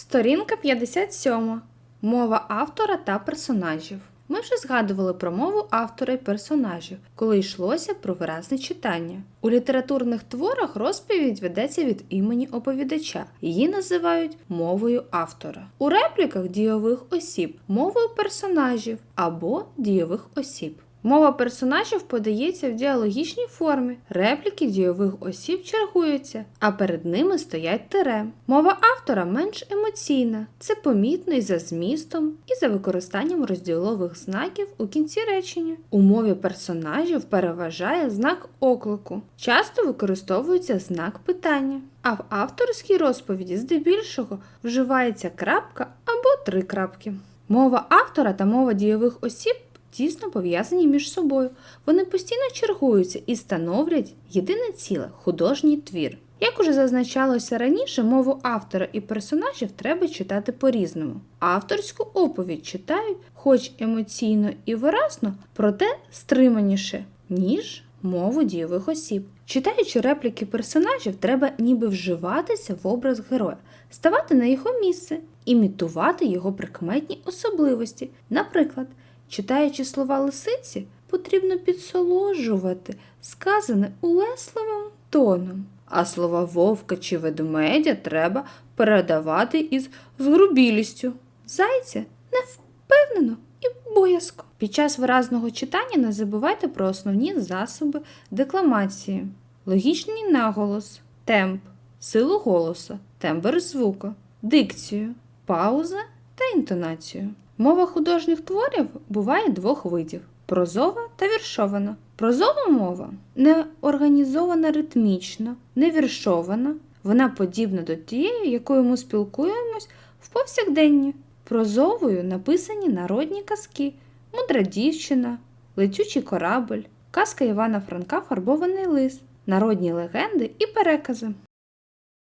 Сторінка 57. Мова автора та персонажів. Ми вже згадували про мову автора і персонажів, коли йшлося про виразне читання. У літературних творах розповідь ведеться від імені оповідача. Її називають мовою автора. У репліках дійових осіб мовою персонажів або дійових осіб. Мова персонажів подається в діалогічній формі. Репліки дійових осіб чергуються, а перед ними стоять тире. Мова автора менш емоційна. Це помітно і за змістом, і за використанням розділових знаків у кінці речення. У мові персонажів переважає знак оклику. Часто використовується знак питання. А в авторській розповіді здебільшого вживається крапка або три крапки. Мова автора та мова дійових осіб тісно пов'язані між собою. Вони постійно чергуються і становлять єдине ціле художній твір. Як уже зазначалося раніше, мову автора і персонажів треба читати по-різному. Авторську оповідь читають, хоч емоційно і виразно, проте стриманіше, ніж мову дійових осіб. Читаючи репліки персонажів, треба ніби вживатися в образ героя, ставати на його місце, імітувати його прикметні особливості. Наприклад, читаючи слова лисиці, потрібно підсоложувати сказане улесливим тоном. А слова вовка чи ведмедя треба передавати із згрубілістю. Зайця невпевнено і боязко. Під час виразного читання не забувайте про основні засоби декламації, логічний наголос, темп, силу голосу, тембр звука, дикцію, пауза та інтонацію. Мова художніх творів буває двох видів: прозова та віршована. Прозова мова не організована ритмічно, не віршована. Вона подібна до тієї, якою ми спілкуємось в повсякденні. Прозовою написані народні казки, мудра дівчина, летючий корабль, казка Івана Франка Фарбований лис, народні легенди і перекази.